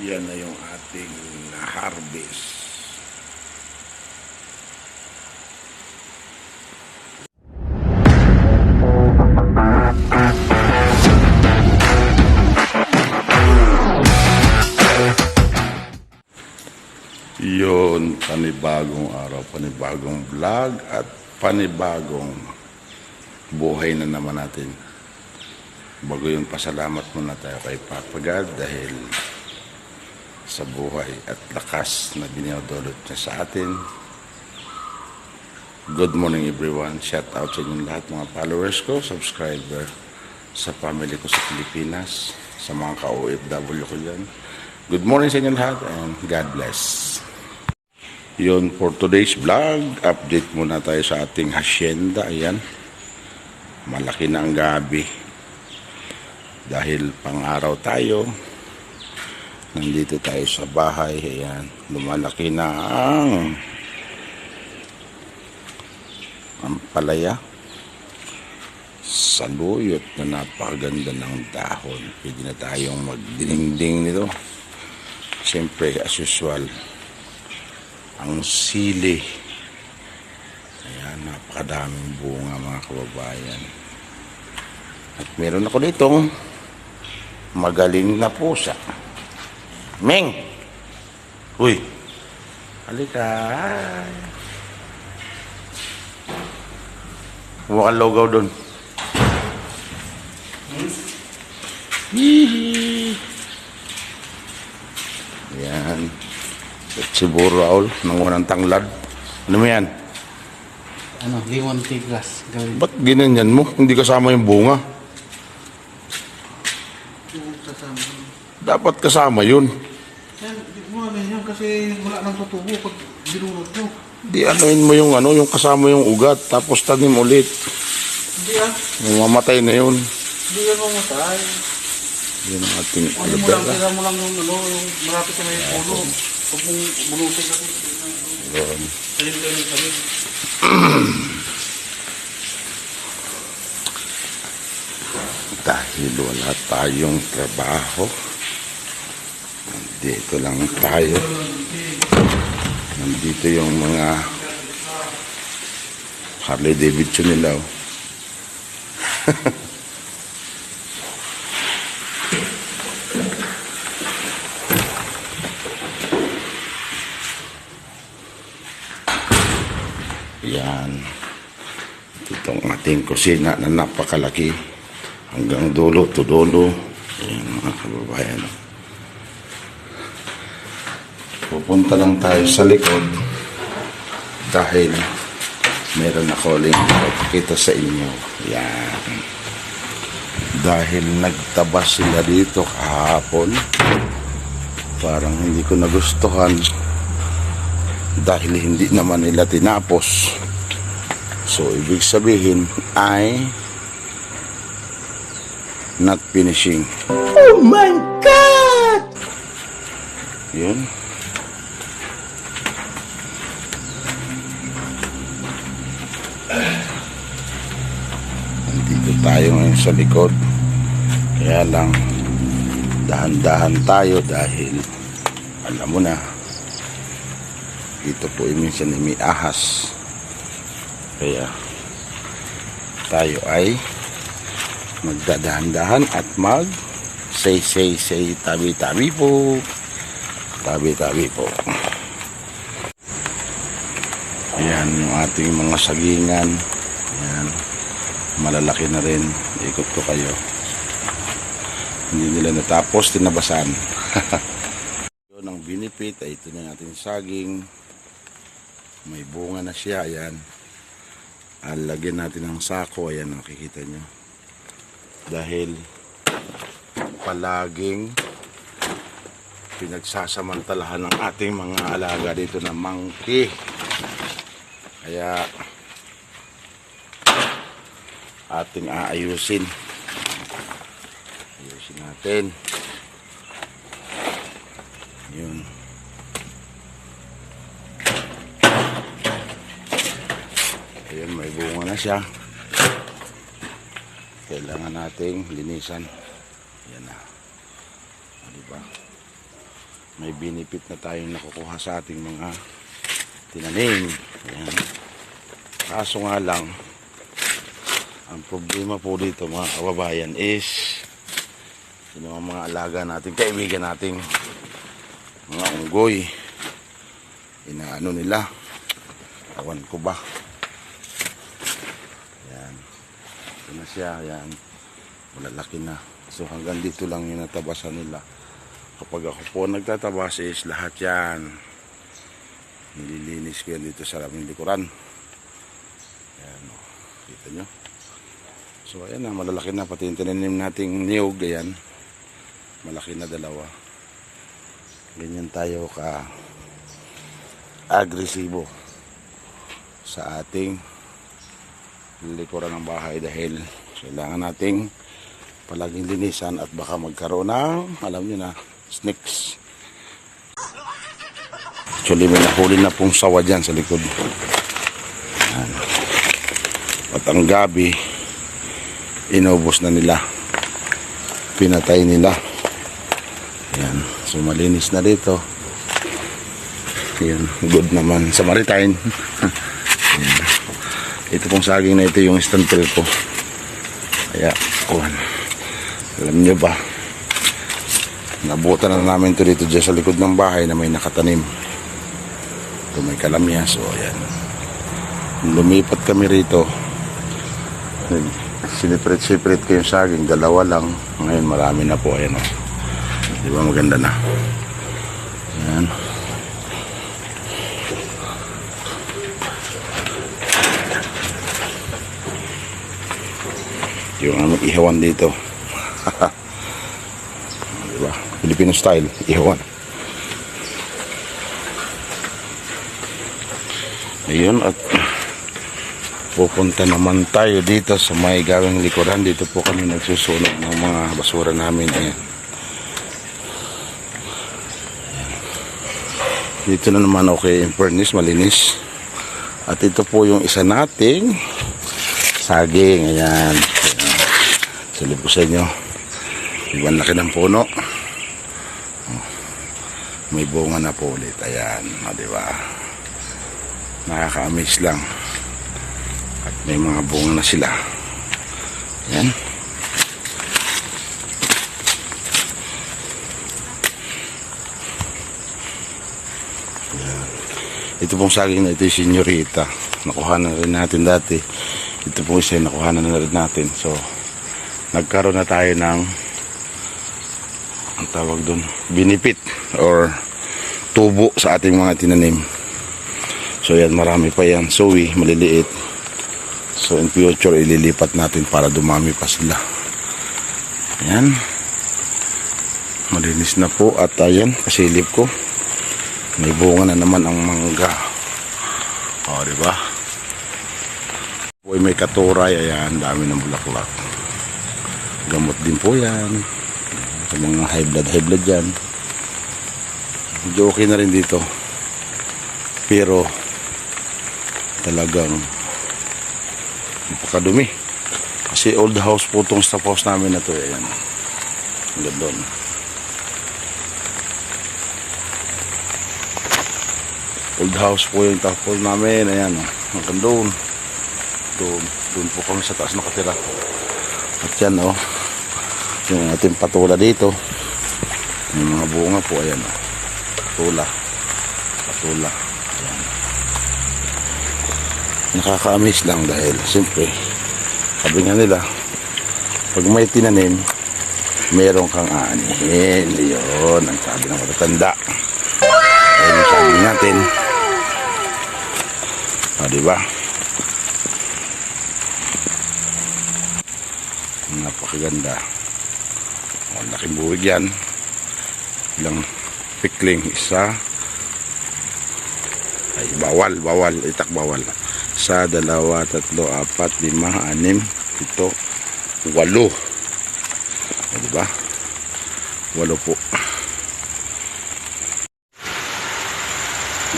Yan na yung ating na-harvest. Yun, panibagong araw, panibagong vlog at panibagong buhay na naman natin. Bago yun, pasalamat muna tayo kay Papa God dahil sa buhay at lakas na binidolot niya sa atin. Good morning everyone. Shout out sa inyong lahat mga followers ko, subscriber sa family ko sa Pilipinas, sa mga ka-OFW ko dyan. Good morning sa inyong lahat and God bless. Yun for today's vlog. Update muna tayo sa ating hacienda. Ayan. Malaki na ang gabi. Dahil pang-araw tayo. Nandito tayo sa bahay. Ayan. Lumalaki na ang ang palaya. Saluyot na napakaganda ng dahon. Pwede na tayong magdiningding nito. Siyempre, as usual, ang sili. Ayan, napakadaming bunga mga kababayan. At meron ako ditong magaling na pusa. Meng! Uy! Halika! Mukhang logaw doon. Hihi! Yan. Siguro Raul, nanguha ng tanglad. Ano mo yan? ano, limon tea glass gawin. Ba't ginanyan mo? Hindi kasama yung bunga. Dapat kasama yun. Yan, di mo ano yun kasi wala nang tutubo pag binunod mo. Di anuin mo yung ano, yung kasama yung ugat, tapos tanim ulit. Hindi ah, Mamatay na yun. hindi yan mamatay. Yun ang ating Ano mo lang, tira mo lang yung ano, yung marapit sa may puno. Pag mong bunutin kasi, Yun. talim tayo ng talim. Dahil wala tayong trabaho. Nandito lang tayo. Nandito yung mga Harley Davidson nila. oh. Yan. Itong ating kusina na napakalaki. Hanggang dulo to dulo. Ayan mga kababayan. Pupunta lang tayo sa likod dahil meron ako uling ipapakita sa inyo. Yan. Dahil nagtabas sila dito kahapon. Parang hindi ko nagustuhan dahil hindi naman nila tinapos. So, ibig sabihin ay not finishing. Oh my God! Yun. Nandito tayo ngayon sa likod. Kaya lang, dahan-dahan tayo dahil alam mo na, dito po ay minsan ay ahas. Kaya tayo ay magdadahan-dahan at mag say say say tabi-tabi po. Tabi-tabi po. Ayan yung ating mga sagingan. Malalaki na rin. Ikot ko kayo. Hindi nila natapos, tinabasan. Yun ang binipit ay ito na yung ating saging. May bunga na siya. Ayan. Alagyan natin ng sako. Ayan, nakikita nyo. Dahil palaging pinagsasamantalahan ng ating mga alaga dito na monkey. Kaya ating aayusin. Ayusin natin. Yun. Ayun, may bunga na siya. Kailangan nating linisan. Yan na. O, diba? may benefit na tayong nakukuha sa ating mga tinanim. Ayan. Kaso nga lang, ang problema po dito mga kababayan is yung mga, mga alaga natin, kaibigan nating mga unggoy. Inaano nila. Awan ko ba. Yan. Ito na siya. Yan. Malalaki na. So hanggang dito lang yung natabasan nila. Kapag ako po nagtatabas is lahat yan. Nililinis ko yan dito sa aming likuran. Yan. o. Kita nyo. So ayan na. Malalaki na. Pati yung tinanim nating niyog. Ayan. Malaki na dalawa. Ganyan tayo ka agresibo sa ating likuran ng bahay dahil kailangan nating palaging linisan at baka magkaroon ng, alam nyo na, snakes. Actually, may nahuli na pong sawa dyan sa likod. At ang gabi, inubos na nila. Pinatay nila. Yan. So, malinis na dito. Yan. Good naman. Sa Maritime. Ito pong saging na ito yung stantel ko. Kaya, kuhan. Alam nyo ba, nabutan na namin ito dito dyan sa likod ng bahay na may nakatanim. Ito may kalamya. So, ayan. Lumipat kami rito. Sinipret-sipret ko yung saging. Dalawa lang. Ngayon marami na po. Ayan o. Di ba maganda na? Ayan. Yung aming ihawan dito. diba? Filipino style, ihawan. Ayun at pupunta naman tayo dito sa may gawing likuran. Dito po kami nagsusunog ng mga basura namin. Ayan. Dito na naman okay in fairness, malinis. At ito po yung isa nating saging. Ayan. Silip ko sa inyo. Ibang laki ng puno. May bunga na po ulit. Ayan. O, di ba? Nakaka-amaze lang. May mga bunga na sila. Ayan. Ito pong saging na ito yung senyorita. Nakuha na rin natin dati. Ito po isa yung nakuha na rin natin. So, nagkaroon na tayo ng ang tawag doon, binipit or tubo sa ating mga tinanim. So, yan, marami pa yan. Sowi, maliliit. So, in future, ililipat natin para dumami pa sila. Yan. Malinis na po at ayan, pasilip ko. May bunga na naman ang mangga. O, di ba? Uy, may katuray. Ayan, dami ng bulaklak. Gamot din po yan. Sa mga high blood, high blood yan. Medyo okay na rin dito. Pero, talagang napakadumi. Kasi old house po itong staff house namin na to. Ayan. Hanggang doon. old house po yung tapos namin ayan o hanggang doon doon doon po kami sa taas nakatira at yan o yung ating patula dito may mga bunga po ayan o patula patula ayan. Nakaka-amaze lang dahil siyempre sabi nga nila pag may tinanim meron kang aanihin yun ang sabi ng matatanda ayun yung sabi natin o, di ba? Napakaganda. O, laking buwig yan. Ilang pikling. Isa. Ay, bawal, bawal. Itak bawal. Sa dalawa, tatlo, apat, lima, anim, ito, walo. O, di ba? Walo po.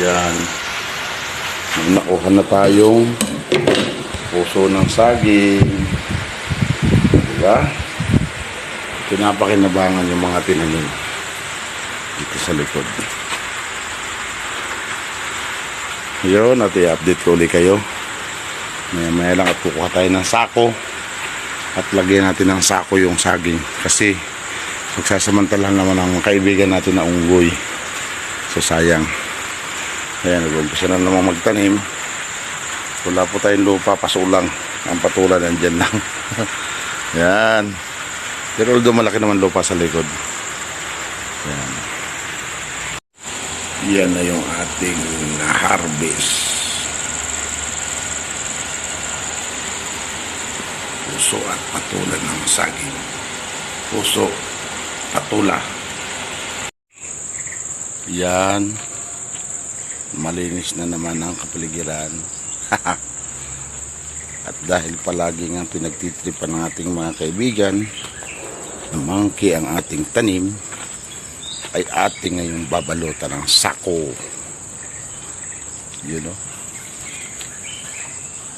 Yan. Nakuha na tayong puso ng saging. Diba? Pinapakinabangan yung mga tinanim. dito sa likod. Yun, at i-update ko ulit kayo. Maya maya lang at kukuha tayo ng sako at lagyan natin ng sako yung saging kasi magsasamantala naman ang kaibigan natin na unggoy. So sayang. Ayan, nag-umpisa na naman magtanim. Wala po tayong lupa, pasulang. Ang patulan nandyan lang. Yan. Pero although malaki naman lupa sa likod. Yan. Yan na yung ating na-harvest. Puso at patula ng saging. Puso, patula. Yan. Malinis na naman ang kapaligiran. At dahil palagi nga pinagtitripan ng ating mga kaibigan, monkey ang ating tanim, ay ating ngayong babalutan ng sako. You know?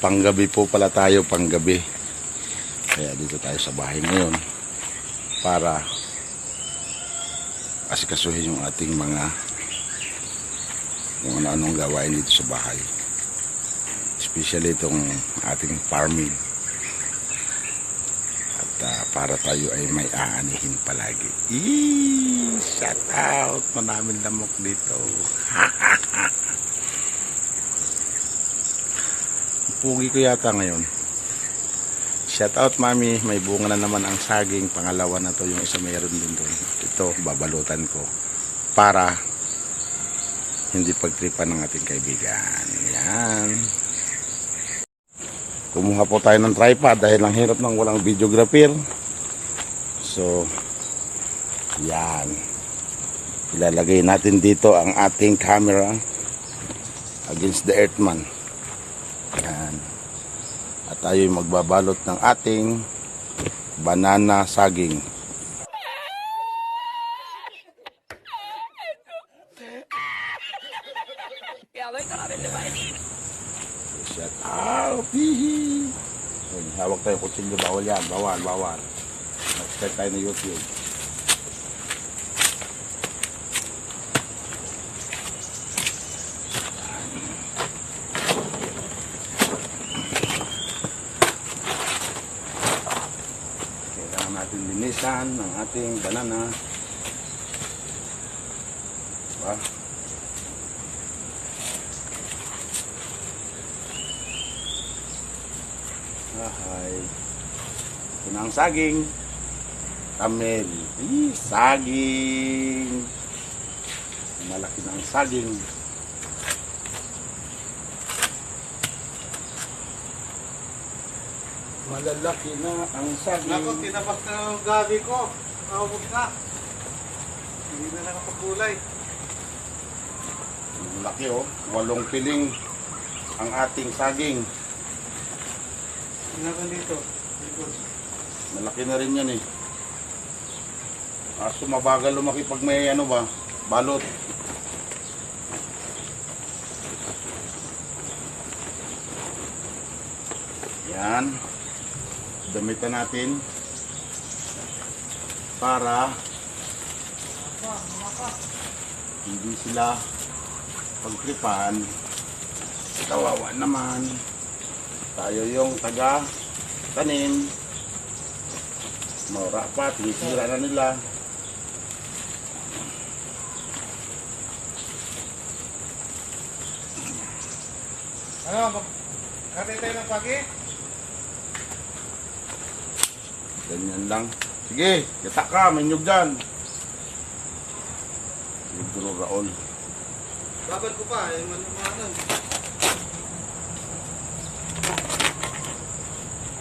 Panggabi po pala tayo, panggabi. Kaya dito tayo sa bahay ngayon para asikasuhin yung ating mga kung ano-anong gawain dito sa bahay. Especially itong ating farming. Ah, para tayo ay may aanihin palagi. Eee, shout out! Maraming lamok dito. Pugi ko yata ngayon. Shout out mami, may bunga na naman ang saging. Pangalawa na to, yung isa mayroon din doon. Ito, babalutan ko. Para hindi pagtripan ng ating kaibigan. Yan. Kumuha po tayo ng tripod dahil ang hirap ng walang videographer. So, yan. Ilalagay natin dito ang ating camera against the earthman. Yan. At tayo magbabalot ng ating banana saging. Shut up! Hihi! Ay, hawak tayo kutsilyo. Bawal yan. Bawal, bawal. Mag-start tayo na YouTube. Kailangan natin linisan ng ating banana. Ahay. Ito na ang saging. Tamel. Ih, saging. Malaki na ang saging. Malalaki na ang saging. Nako, tinabas na yung gabi ko. Nakahubog na. Hindi na nakapagkulay. Ang laki oh. Walong piling ang ating saging. Tingnan dito. Malaki na rin yan eh. Kaso mabagal lumaki pag may ano ba, balot. Yan. Damitan natin para hindi sila pagtripan. Kawawa naman. Tayo yung taga tanim. Maura pa, tinisira na nila. Ano, mag... Kati tayo ng pagi? Ganyan lang. Sige, kita ka, may nyug dyan. Libro Raol. Babad ko pa, yung ano, mga ano.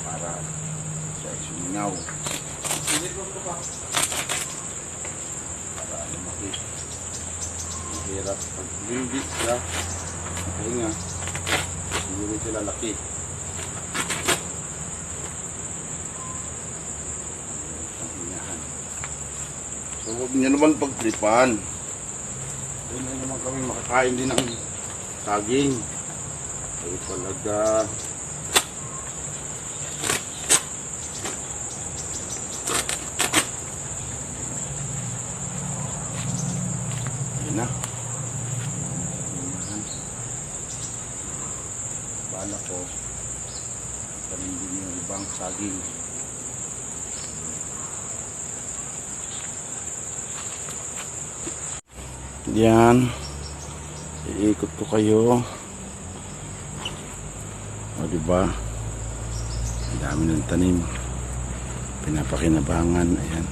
Para pa. Para lumaki. Ang hirap pag hindi sila. Pahinga. Siguro sila laki. So huwag niyo naman pagtripan. Hindi naman kami makakain din ng saging. Ay talaga. na. Bala ko. Tanim din yung ibang saging. Yan. Iikot ko kayo. O, diba? Ang dami ng tanim. Pinapakinabangan. Ayan.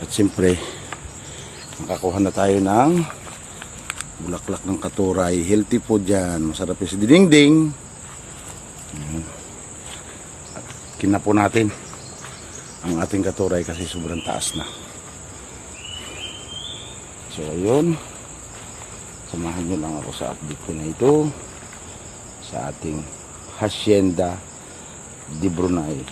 At siyempre, makakuha na tayo ng bulaklak ng katuray. Healthy po dyan. Masarap yung si dinding. At kinapo natin ang ating katuray kasi sobrang taas na. So, ayun. Samahan nyo lang ako sa update ko na ito sa ating Hacienda de Brunei.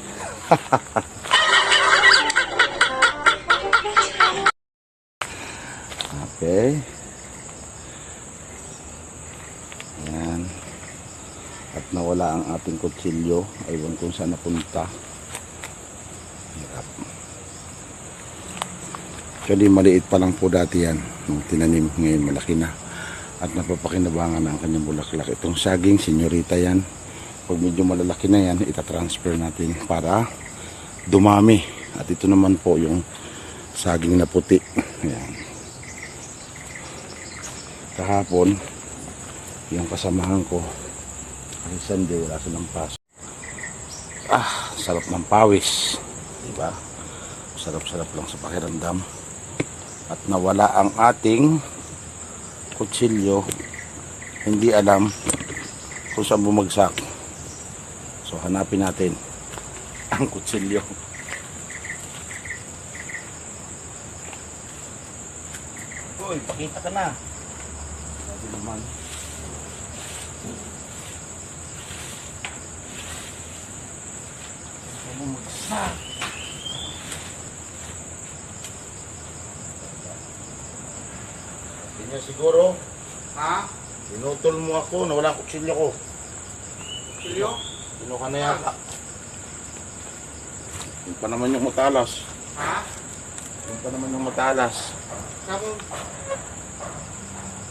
okay. Ayan. At nawala ang ating kutsilyo. Aywan kung saan napunta. Hirap. Actually, maliit pa lang po dati yan. Nung tinanim, ngayon malaki na. At napapakinabangan na ang kanyang bulaklak. Itong saging, senyorita yan. Pag medyo malalaki na yan, itatransfer natin para dumami. At ito naman po yung saging na puti. Ayan. Kahapon, yung kasamahan ko, kasi Sunday, wala silang pasok. Ah, sarap ng pawis. Diba? Sarap-sarap lang sa pakiramdam at nawala ang ating kutsilyo hindi alam kung saan bumagsak so hanapin natin ang kutsilyo Uy, pakita ka na sabi naman Saan bumagsak Hindi niya siguro Ha? Pinutol mo ako, nawala ang kutsilyo ko. Silyo? Sino ka na yata? Yun pa naman yung matalas. Ha? Yun pa naman yung matalas. Sabi,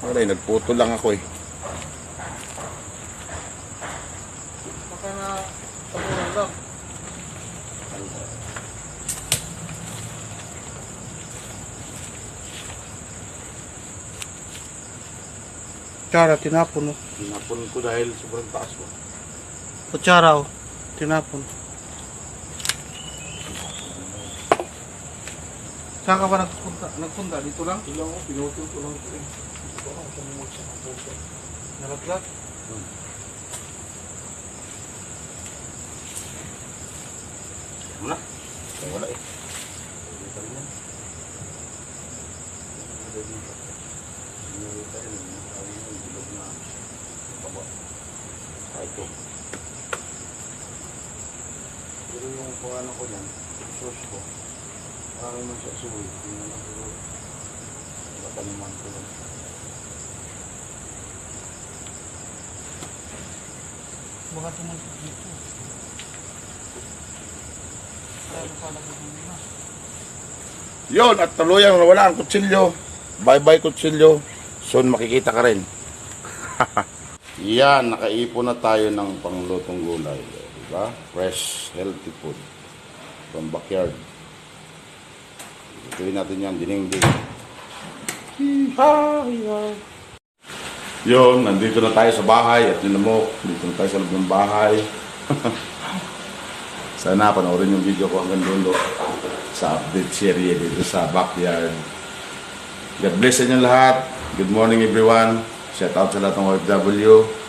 Wala, nagputol lang ako eh. Kutsara, tinapon. Oh. Pinapon ko dahil sobrang taas mo. Kutsara, oh. tinapon. Saan ka ba nagpunta? Nagpunta? Dito lang? Ito lang ako, pinutol ko lang ito eh. Hindi ko alam kung ano magsak ang puso. Nalaglag? Ano na? Ay, wala eh. Hindi pa rin yan. Hindi pa rin. Sabi mo, yung bilog na baba. Ah, ito. Pero yung pangano ko yan, source ko, marami man siya suwi. Hindi na lang siguro. Nakataniman ko lang. Baka tumuntok dito. Kaya pala na. Yun, at tuluyang nawala ang kutsilyo. Bye-bye kutsilyo. Soon makikita ka rin. Yan, nakaipon na tayo ng panglutong gulay. Diba? Fresh, healthy food. From backyard. Ituloy natin yan, dining-ding. Yun, nandito na tayo sa bahay at yun mo, dito na tayo sa loob ng bahay. Sana panoorin yung video ko hanggang dulo sa update series dito sa backyard. God bless sa inyo lahat. Good morning everyone. Shout out sa lahat ng OFW.